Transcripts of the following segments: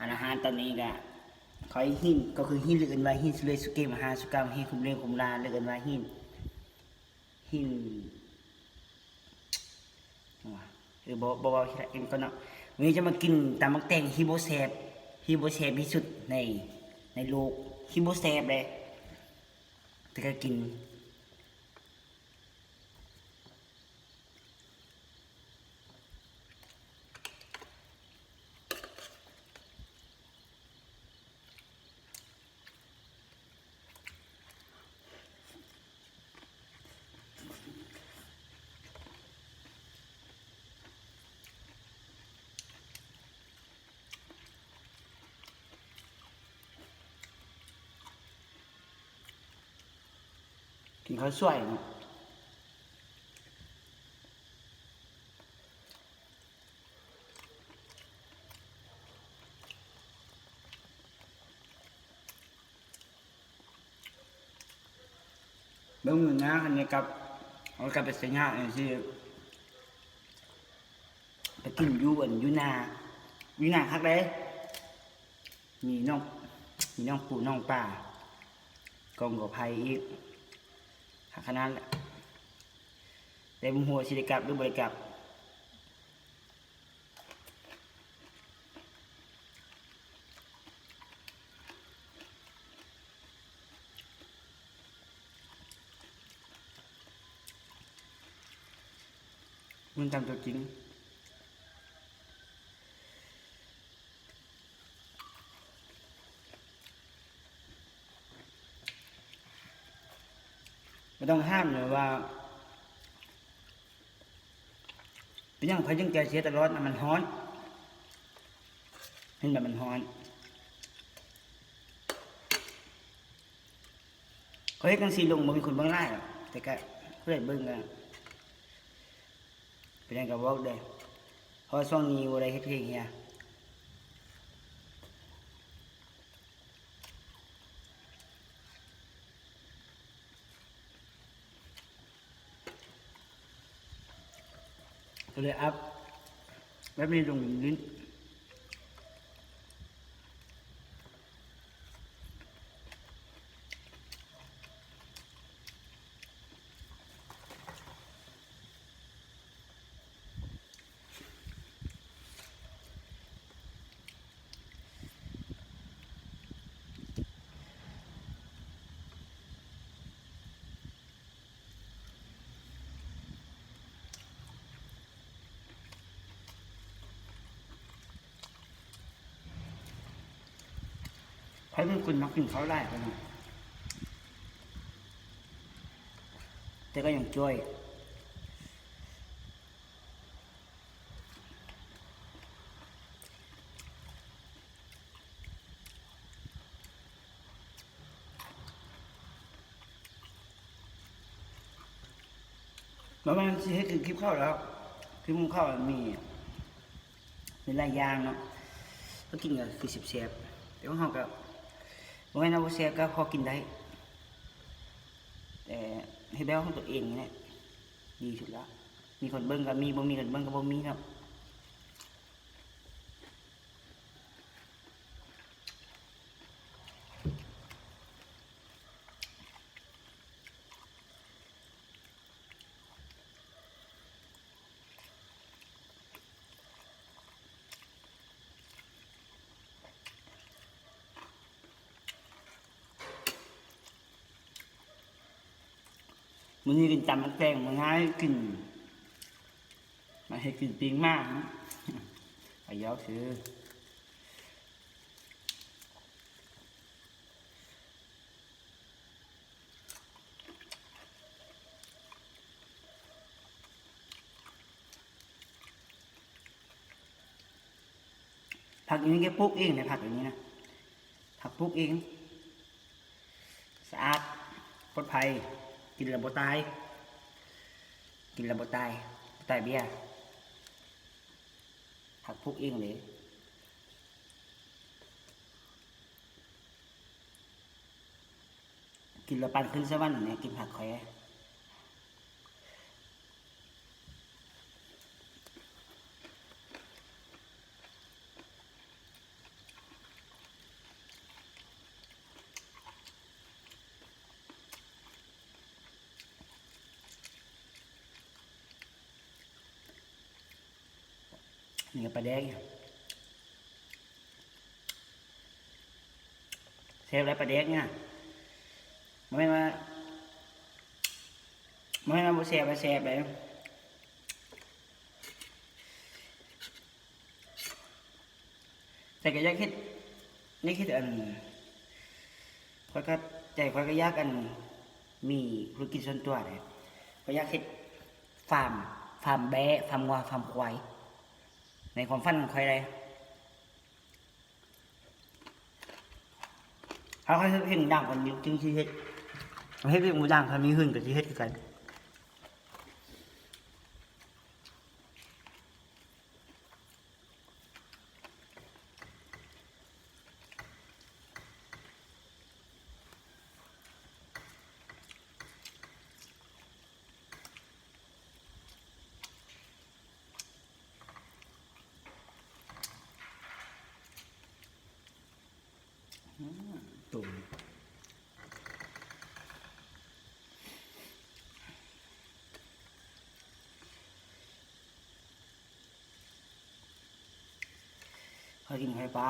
อาหารตอนนี้ก็คอยหินก็คือหินเลือนว่าหินสุเลสุเกมหาสุกามหินคุมเรียงคุมลาเลือนว่าหินหินว่าเออบอกบอกว่าเอ็มก็เนาะวันนี้จะมากินตำมักแตงฮิโบเซบฮิโบเซบที่สุดในในโลกฮิโบเซบเลยแต่ก็กิน กินข้าวสวยนาะเบิ่งมือนะอันนี้กับเอากลับไปใส่ยากอย่างที่ไปกินยูอันยูนายูนาคักเลยมีน้องมีน้องปู่น้องป่ากองกับไผ่อีก ขนาดเต็มหัวสิริกับหรือบริกับมันจำตัวจริง ต้องห้ามเลยว่าเป็นยังพยังแกเสียตลอดมันฮ้อนเห็นแบบมันฮ้อนเขาเฮ็ดกันสีลงบ่มีคนบิ่งไล่หรอกแต่ก็เพื่อนเบิ่งกันเป็นยังกับวอกเด้อเพราะช่วงนี้บ่ได้เฮ็ดเพลงเฮีย ก็เลยอัพแบบนี้ลงลิ้ ขาเป็นคนมักกินเขาวไล่กันนะแต่ก็ยังช่วยแล้วมันสิให้คือคลิปเข้าแล้วคลิปมึงเข้ามีมีหลายอย่างเนาะก็กินกับคือสิบเสียบแต่ว่าเขาก็บ่ แม่นว่าบ่เสียก็พอกินได้ แต่ให้แบ้วของตัวเองนี่แหละดีสุดละมีคนเบิ้งก็มีบ่มีคนเบิ้งก็บ่มีเนา มื้อนี้กินตำมันแตงมันง่ายกินมาให้กินปิงมากนะไปยาวซื้อผักอย่างนี้แกปลูกเองนะผักอย่างนี้นะผักปลูกเอง สะอาดปลอดภัย กินแล้วบ่ตาย กินแล้วบ่ตายบ่ตายเบี้ยหักพวกเองเลยกินแล้วปันขึ้นสวรรค์เนี่ยกินผักแคว นี่ก็ปลาแดกอยู่แซ่บแล้วปลาแดกเนี่ยไม่นว่ามันไม่นว่าบ่แซ่บบ่แซ่บเลยแต่ก็ยากเฮ็ดนี่คิดอันข้อยก็ใจข้อยก็ยากอัน มีธุรกิจส่วนตัวเลยข้อยอยากเฮ็ดฟาร์มฟาร์มแบะฟาร์มวัวฟาร์มควาย ในความฝันของใครเลยเขาเขาเห็นดังคนยู่จึงชีเฮ็ดเขาเฮ็ดเป็นหมูดังเขามีหื่นกับชีเฮ็ดกัน ตุ่มเขากิน ไป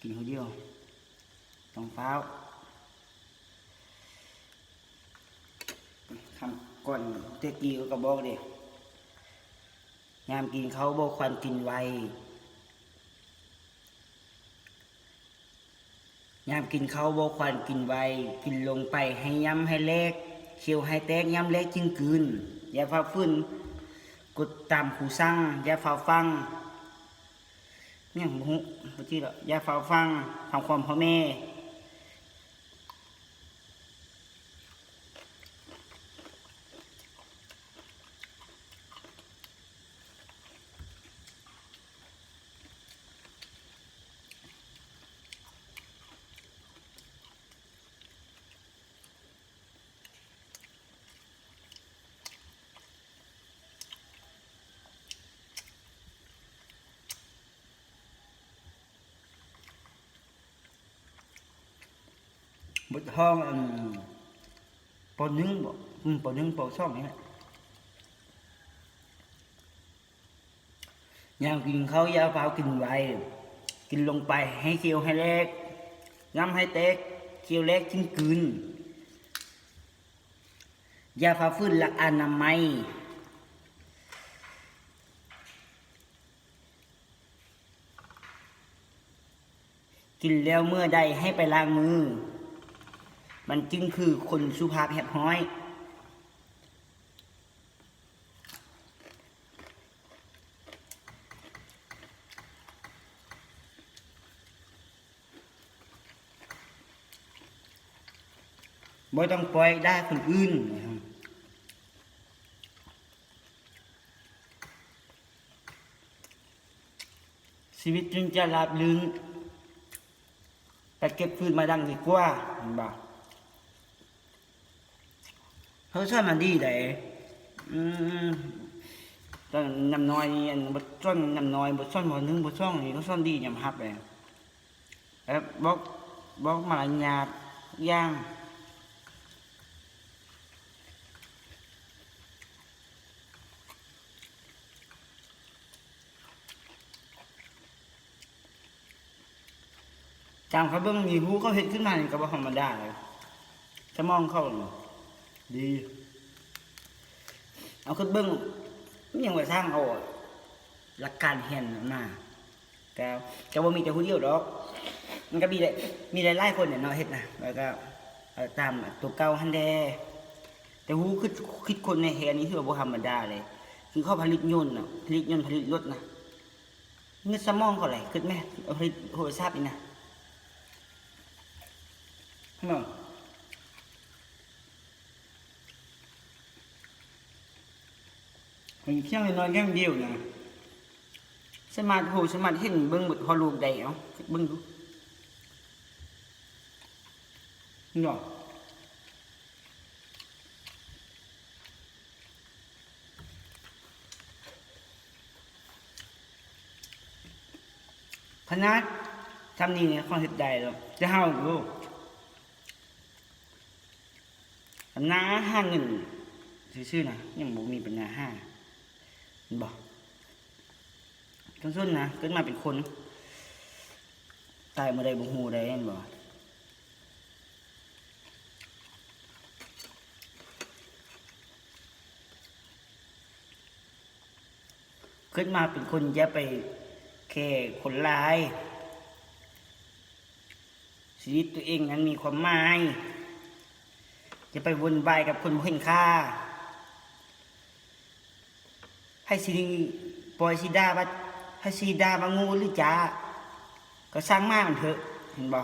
กินคนเดียวต้องเฝ้าคำก่อนเตกี้ก็กระบอกเด็ยามกินเขาบอกควันกินไวยามกินเขาวบ่ควรกินไว กินลงไปให้ย้ำให้เล็กเคี้ยวให้แตกย้ำเล็กจึงกืนอย่าฟ้าฟื้นกดตามผู้สั่งอย่าฟ้าฟัง เนี่ยบุหุบางทีละอย่าฟ้าฟังทำความพ่อแม่ บทห้องอืมปอนึ่งบ่อืมปอนึ่งปอช่องนี่แหละยามกินเขาวยาเฝ้ากินไวกินลงไปให้เคี้ยวให้เล็กย้ำให้เต็กเคี้ยวเล็กจึงกืนยาฟ้าฟื้นหลักอนามัยกินแล้วเมื่อใดให้ไปล้างมือ มันจึงคือคนสุภาพแหบห้อย บ่ต้องปล่อยได้คนอื่นชีวิตจึงจะราบรื่นไปเก็บฟืนมาดังดีกว่าบ่ เขาช่วยมันดีได้อืมตอนน้ำน้อยนี่อันบดซ่อนน้ำน้อยบดซ่อนบ่หนึงบดซ่องนี่เขาซ่อนดียำฮับเลยแล้วบอกบอกมารยาทย่างจำเขาเบิ้งมีหูเขาเห็นขึ้นมานี่ก็บ่ธรรมดาเลยจะมองเข้านี่ ดี เอาขึ้นเบิ้งมันยังไปสร้างเอาหลักการเห็นมาแต่จะว่ามีแต่ผู้เดียวดอก มันก็มีได้มีหลายๆคนเนี่ยเนาะเฮ็ดนะแล้วก็ตามตัวเก่าฮันแดแต่หูคิดคิดคนในแฮนี้คือว่าบ่ธรรมดาเลย คือเขาผลิตยนต์น่ะผลิตยนต์ผลิตรถนะเงินสมองเขาไหลคิดไหมผลิตโทรศัพท์อีกนะ เมันเที่ยงนอนแค่เดียวนะสมาธิสมาธิเห็นเบิ้งบดฮอลูกได้เอาเบิ้งดูนี่หรอขนาดทำนี่เนี่ยคขาเห็ดได้หรอจะเฮาดูปัญหาห้าเงินซื่อๆนะยังบ่มีปัญหาห้า บอกต้นส้นนะเกิดมาเป็นคน ตายมื่อใดบ่ฮู้ได้เห็นบ่เกิดมาเป็นคนอย่าไปแค่คนร้าย ชีวิตตัวเองนั้นมีความหมายจะไปวนวายกับคนเห็นค่า ให้สิปล่อยสีดาบัดให้สีดาบางูหรือจ้าก็สร้างมากมันเถอะเห็นบ่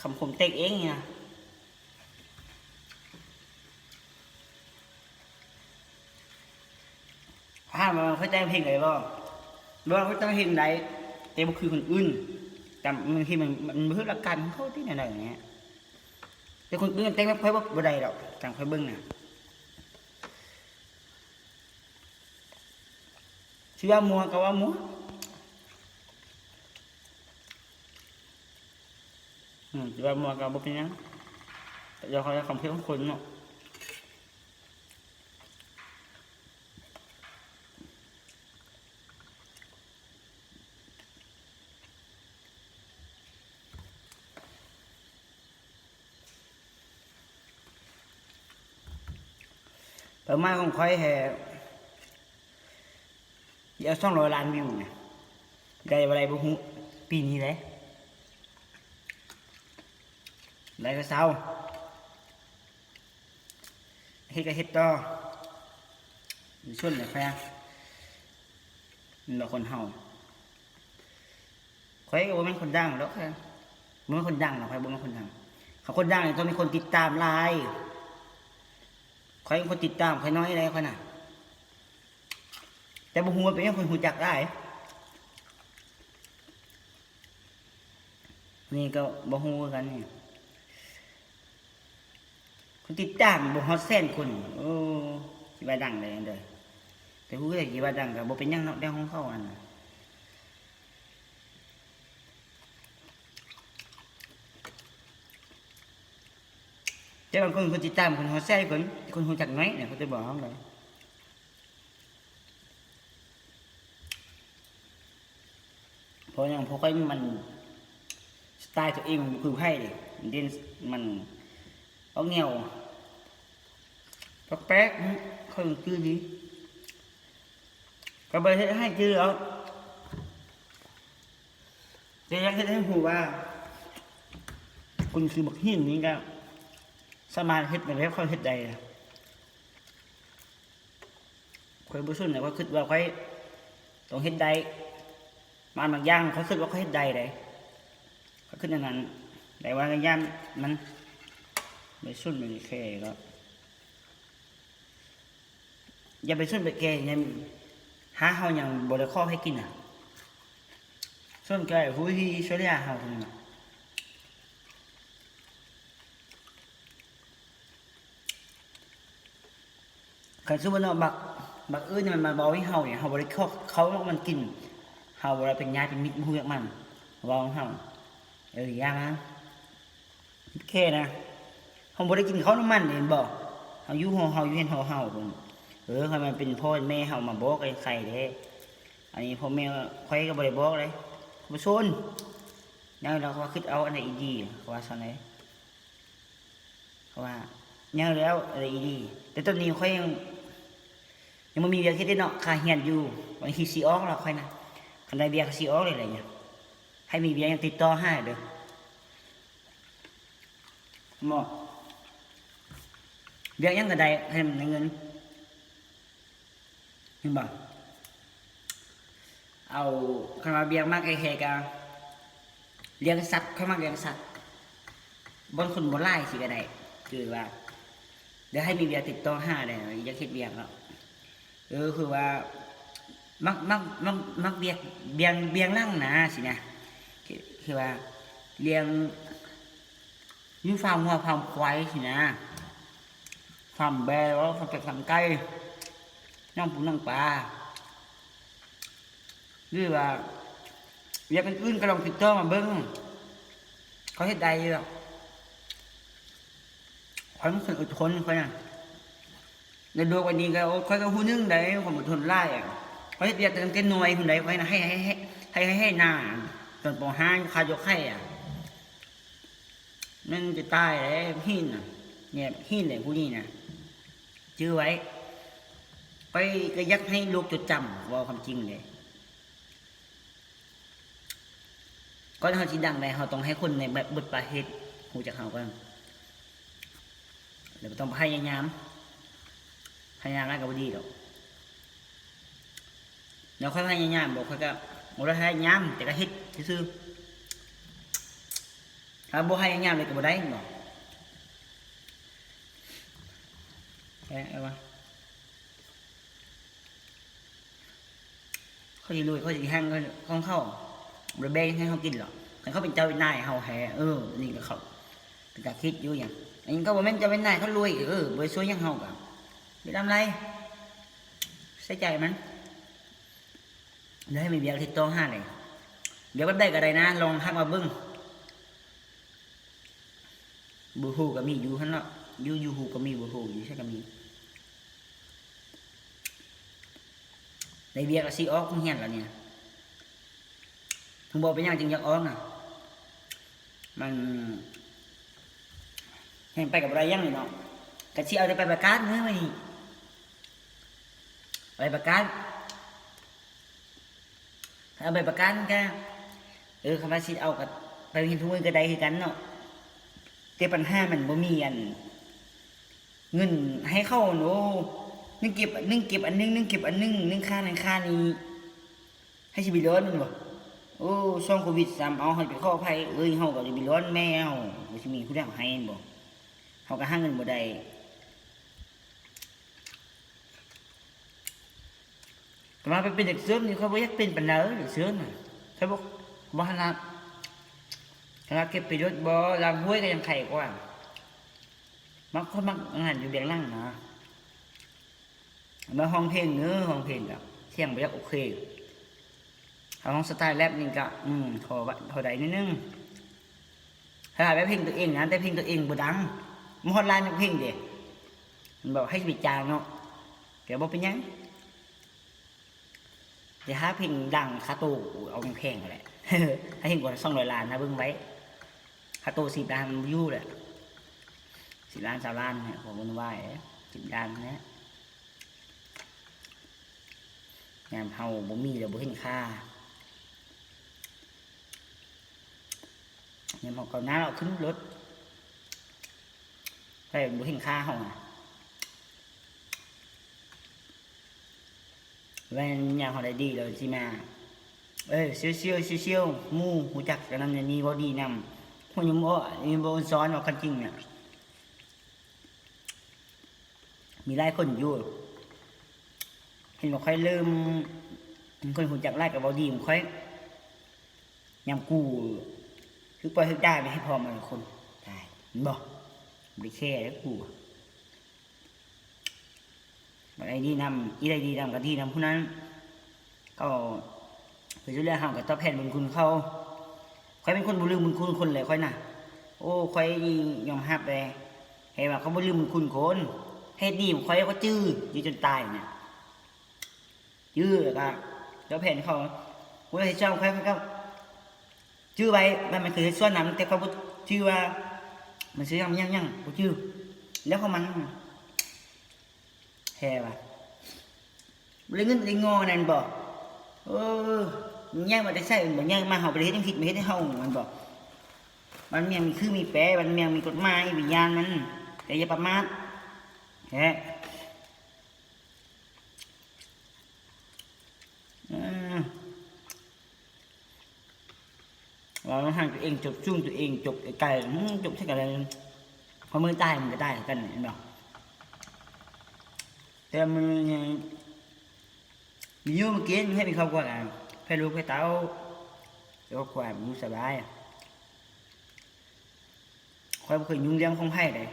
คำคมเต็กเองนี่นะถ้ามันเข้าใจเพลงไหนบ่บ่เข้าใจเพลงใดแต่บ่คือคนอื่นแต่บางทีมันมันเพื่อหลักการของเขาที่ไหนๆอย่างเงี้ยแต่คนอื่นแต่งไม่ค่อยบ่ได้ดอกต่างค่อยเบิ่งน่ะ ชื่อว่ามัวก็ว่ามัวอืมชื่อว่ามัวก็บ่เป็นหยังแต่เดี๋ยวเขาจะคำเพื่อนของคนเนาะเป้าหมาของคอยแห่ เดี๋ยวสองร้อยล้านวิวเนี่ยได้อะไรบุหุปีนี้เลยได้ก็เศร้าเฮ็ดก็เฮ็ดต่อมีส่วนไหนแฟงเราคนเฮาใครก็บ่แม่นคนดังแล้วแค่บ่แม่นคนดังหรอกใครบ่แม่นคนดังเขาคนดังต้องมีคนติดตามหลายใครเป็นคนติดตามใครน้อยอะไรคอยน่ะ แต่บ่ฮู้ว่าเป็นยังคนฮู้จักได้ นี่ก็บ่ฮู้กันนี่คนติดตามบ่ฮอดแสนคนโอ้สิว่าดังได้เด้อแต่ฮู้ได้สิว่าดังก็บ่เป็นหยังเนาะเรื่องของเขาอันน่ะแต่บางคนคนติดตามคนฮอดแสนคนคนฮู้จักน้อยเนี่ยเขาจะบอกเขาเลย เพ ราะย่างพวกไอ้มันสไตล์ตัวเองคือให้เลยมันเด่นมันเอาเงียวก็แป๊กเขาคือดีก็ไปให้คือเอาแต่ยังให้ให้หูว่า คุณคือบักหินนี่ก็สมารถเฮ็ดในแบบเขาเฮ็ดใดคอยบุษุนเนี่ยว่าคิดว่าคอยต้องเฮ็ดใด มันบางอย่างเขาคิดว่าเขาเฮ็ดใดเลยเขาคิดอย่างนั้น แต่ว่าบางอย่างมันไปสุ่นไปแค่ก็อย่าไปสุ่นไปแก่ยังหาเฮาอย่างบริข้อให้กินอะส่วนแก่ผู้ที่ช่วยเหลือเฮาตรงนั้นขันสมมติว่าบักบักอื่นมันมาบอกให้เฮาเนี่ยเฮาบริข้อเขามันกิน เฮาเวลาเป็นญาติเป็นมิตรหูจักมันเวองเฮาเออยามาแค่นะเฮาบ่ได้กินข้าวน้ำมันเห็นบ่เฮาอยู่หอเฮาอยู่เห็นเฮาเฮาพุ่นเออคันมันเป็นพ่อแม่เฮามาบอกไอ้ไข่เด้อันนี้พ่อแม่ข่อยก็บ่ได้บอกเลยบ่ซนยังเราว่าคิดเอาอันไหนดีเขาว่าซั่นเลยเขาว่ายังแล้วอะไรดีแต่ตอนนี้ข่อยยังยังบ่มีเวียกเฮ็ดได้เนาะค่าเฮียนอยู่บางทีสิออกแล้วข่อยนะ คันได้เบียร์ก็สิออกเลยอะไรเนี่ยให้มีเบียร์ยังติดต่อให้เด้อหมอเบียร์ยังก็ได้ให้มันได้เงินเห็นบ่เอาคันว่าเบียร์มากไอ้แฮกะเลี้ยงสัตว์เขามากเลี้ยงสัตว์บนคนบ่ไล่สิก็ได้คือว่าเดี๋ยวให้มีเบียร์ติดต่อห้าได้อยากเฮ็ดเบียร์แล้วเออคือว่า มักมักมักมักเบียงเบียงเบียงนั่งนะสินะคือว่าเลี้ยงยุ่ฟาร์มวัวฟาร์มควายสินะฟาร์มแบร์แล้วฟาร์มเป็ดฟาร์มไก่น้องปูน้องปลาหรือว่าอยากเป็นอื่นก็ลองติดต่อมาเบิ้งเขาเฮ็ดใดอยู่หรอกความรู้สึกอดทนเขาน่ะในดวงวันนี้ก็ค่อยก็หูนึงได้ความอดทนไล่อะ เขอยเรียกเติมเกินหน่วยคนใดคอยนะให้ให้ให้ให้ให้ให้น้าตอนปห้าคายกให้อะมันจะตายเลยหินอะเนี่ยหินเลยผู้นี้นะชื่อไว้ไปก็ยักให้ลูกจดจำว่าความจริงเลยก่อนเขาจีดังเลยเขาต้องให้คนในแบบบทประเทศหูจากเขาก่อนเดี๋ยวต้องพยายามพยายามแล้วก็ดีหรอก เดี๋ยวค่อยพยายามบอกค่อยก็บ่ได้พยายามแต่ก็เฮ็ดซื่อถ้าบ่พยายามเลยก็บ่ได้บอกแค่เอาวะเขาจะรวยเขาจะแห้งเขาเข้าบริเบณให้เขากินหรอกแต่เขาเป็นเจ้าเป็นนายเขาแห่เออ นี่ก็เขาแต่ก็คิดอยู่อย่างอันนี้ก็บอกแม่นเจ้าเป็นนายเขารวยเออบริสุทธิ์ยังเขากับไปทำไรใส่ใจมัน เดี๋ยวให้มีเบียร์ที่ต้องห้าเลยเดี๋ยวก็ได้ก็ได้นะ ลองทักมาบิ้งบูฮูก็มีอยู่ข้างนอกยูยูฮูก็มีบูฮูอยู่ใช่ก็มีในเบียร์ก็ซีออกคงเฮียนแล้วเนี่ยถึงบอกเป็นยังจึงอยากออกน่ะ มันเห็นไปกับอะไรยังเลยเนาะกะชีเอาแต่ไปประกาศเมื่อไหร่ไปประกาศ เอาไปประกาศก็เออคำว่าสิเอากับไปเห็นทุกคนก็ได้คือกันเนาะแต่ปัญหามันบ่มีอัน เงินให้เข้าโน้นึ่งเก็บนึ่งเก็บอันนึงนึ่งเก็บอันนึงนึ่งค่านึงค่านี้ให้ชีวิตร้อนมันบ่โอ้ช่วงโควิดสามเอาให้ไปข้อภัยเอ้ยเฮาก็จะมีร้อนแมวบ่สิมีผู้ใดเอาให้บ่เฮาก็หาเงินบ่ได้แต่ มาไปเป็นเด็กเสือนี่เขาบ่อยากเป็นปานใดเด็กเสือน่ะเขาบอกบ่ขนาดขนาดเก็บไปรถบ่ลางห้วยก็ยังไข่กว่ามักคนมักงานอยู่เบียงล่างนะมาห้องเพลงเนื้อห้องเพลงกับเที่ยงไปยักโอเคเอาห้องสไตล์แรปนี่ก็อืมพอวะพอได้นิดนึงถ้าแบบเพลงตัวเองนะแต่เพลงตัวเองบ่ดังมันฮอตไลน์เพลงเด็กมันบอกให้วิจารเนาะแกบอกเป็นยัง เดี๋ยวหาเพลงดังคาโตเอาเพลงแหละให้เห็นกว่าสองร้อยล้านนะเบิ่งไว้คาโตสิบล้านมันยู่แหละสิบล้านสามล้านเนี่ยผมมันไหวสิบล้านเนี่ยยามเฮาบ่มีแล้วบ่เห็นค่ายามเฮาก็น้าเราขึ้นรถไปบ่เห็นค่าเฮาอะ แว่นยาเฮาได้ดีแล้วสิมา เอ้ยเชี่ยวเชี่ยวเชี่ยวเชียวมู่หูจักกันนำอย่างนี้บ่ดีนำคนยังบ่ยังบ่สอนว่าคันจริงเนี่ยมีหลายคนอยู่เห็นบอกค่อยเริ่มคนหูจักไล่กับบอดีมค่อยยำกูคือปล่อยให้ได้ไม่ให้พอมันคนตายบอกไม่แค่แล้วกู ไอ้ดีนำอีไรดีนำกับดีนำผู้นั้น ก็ไปช่วยเรื่องห่ากับตอบแทนบุญคุณเขาคอยเป็นคนบุลืมบุญคุณคนเลยคอยน่ะ โอ้คอยยอมรับเลยเห็นว่าเขาบุลืมบุญคุณคนเฮ็ดดีคอยก็จื้ออยู่จนตายเนี่ยชื่อแล้วก็เดี๋ยวแผ่นเขาว่าให้เจ้าใครเขาชื่อไว้มันมันคือส่วนนั้นแต่เขาชื่อว่า มันชื่อยังยังยังชื่อแล้วเขามัน แฮ่ว่ะบ่ได้เงินบ่ได้งอนั่นบ่เออมันยังมาแต่ใช่บ่ยังมาเฮาบ่ได้เฮ็ดจังผิดบ่เฮ็ดให้เฮามันบ่มันเมียงมีคือมีแปรมันเมียงมีกฎหมายวิญญาณมันแต่อย่าประมาทแฮ่เราต้องห่างตัวเองจบช่วงตัวเองจบไกลจบใช่กันเลยพอมือตายมันก็ได้กันเนไหม แต่มันยังมีอยู่เมื่อกี้ให้มีครอบครัวกันให้ลูกให้เต้าแล้วก็ความอยู่สบายคอยเคยยุ่งเรื่องของไพ่เลย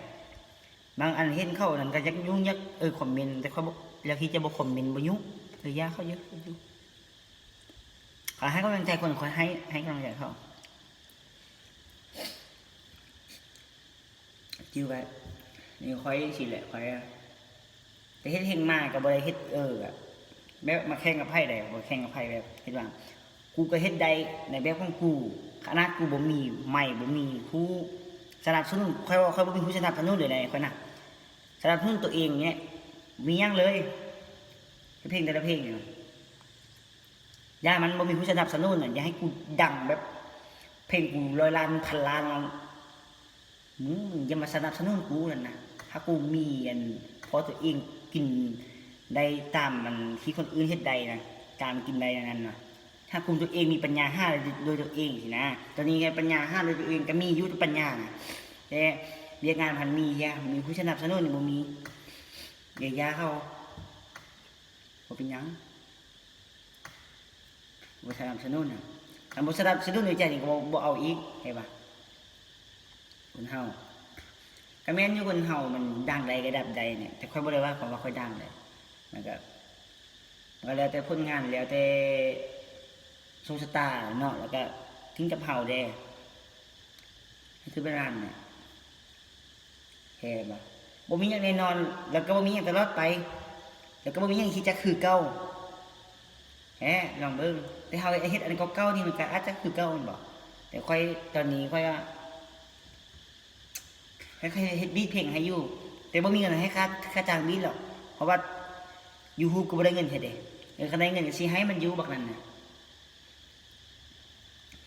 บางอันเห็นเข้านั่นก็ยักยุ่งยักเออคอมเมนต์แต่เขาบอกแล้วที่จะบอกคอมเมนต์บ่ยุ่งเลยยาเขาเยอะยู่ขอให้กำลังใจคนขอให้ให้กำลังใจเขาจิ้วไว้นี่คอยสิแหละคอย แต่เฮ็ดเฮงมากกับบริเฮ็ดเอออแบบมาแข่งกับไพ่ได้บ่แข่งกับไพ่แบบเฮ็ดว่ากูก็เฮ็ดได้ในแบบของกูขนาดกูบ่มีไม่บ่มีผู้สนับสนุนค่อยว่าค่อยบ่มีผู้สนับสนุนเลยได้ค่อยนะสนับสนุนตัวเองเนี่ยมีหยังเลยเพลงแต่ละเพลงเนี่ยอย่ามันบ่มีผู้สนับสนุนน่ะอย่าให้กูดังแบบ เพลงกูร้อยล้านพันล้านมึงอย่ามาสนับสนุนกูนั่นนะถ้ากูมีอันพอตัวเอง กินได้ตามมันที่คนอื่นเฮ็ดได้นะการกินได้ย่างนั้นนะถ้ากูตัวเองมีปัญญาห้าโดยตัวเองสินะ ตอนนี้ไงปัญญาห้าโดยตัวเองก็มียุทธปัญญานะแต่เรียกงานพันมีแย่มีผู้สนับสนุนบ่มีเรียยาเขาบ่เป็นยังบ่สนับสนุนน่ะอันบ่สนับสนุนในใจนี่ก็บ่บ่เอาอีกเห็นปะคนเฮา ก็แม่นอยู่คนเฮามันดังใดก็ดับใดเนี่ยแต่ค่อยบ่ได้ว่าผมว่าค่อยดังเลยมันก็มันก็แล้วแต่ผลงานแล้วแต่โชคชะตาเนาะแล้วก็ถึงกับเฮาแด้คือเป็นร้านเนี่ยแฮ่บ่บ่มีหยังแน่นอน แล้วก็บ่มีหยังตลอดไป แล้วก็บ่มีหยังที่จะคือเก่าแหมลองเบิ่งแต่เฮาเฮ็ดอันเก่าๆนี่มันก็อาจจะคือเก่าม่นบ่แต่ค่อยตอนนี้ค่อยว่า ค่อยๆเฮ็ดบีทเพลงให้อยู่ แต่บ่มีเงินให้ค่าค่าจ้างบีทหรอก เพราะว่า YouTube ก็บ่ได้เงินเฮ็ดเด้เออคันได้เงินก็สิให้มันอยู่บักนั้นน่ะ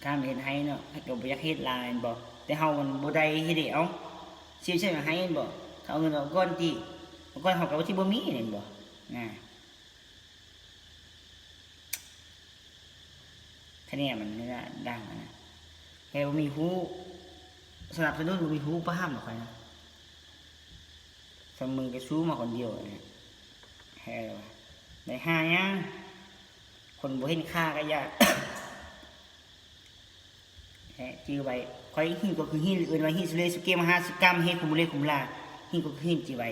ถ้ามเฮ็ดให้เนาะก็บ่อยากเฮ็ดลายแม่นบ่แต่เฮามันบ่ได้เฮ็ดได้เอาสิใช่มาให้บ่ถ้าเอาเงินเอาก่อนติเอาก่อนเฮาก็บ่สิบ่มีแม่นบ่อ่าคะแนนมันไม่ได้ดังนะแค่ว่มีผู้ สนับสนุนบ่มีผู้ประห้ามหรอกใครนะสมมือก็ชู้มาคนเดียวเนี่ยแค่ว่าได้ห้ายังคนบ่เห็นค่าก็ยากแค่จื้อไว้คอยหินก็คือหินอื่นไว้หินสุเลสุเกมห้าสุกรรมเฮคุมเลคุมลาหินก็คือหินจีไว้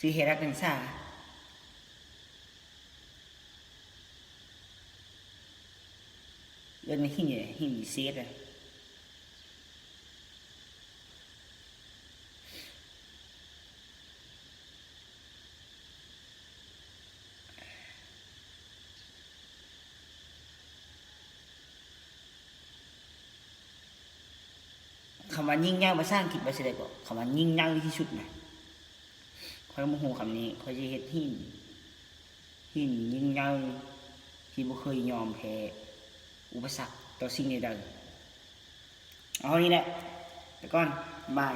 ซื้อเฮรักนังซา gần hình này hình bị xếp rồi c ำ ว่ายิ่งเง่าภาษาอังกฤษภาษาใดก็คำว่ายิ่งเง่าที่สุดนะคอยโมโหคำนี้คอยจะเฮ็ดหินหินยิ่งเง่าที่บ่เคยยอมแพ้อุปสรรคต่อสิ่งใดๆเอาเท่านี้แหละไปก่อนบาย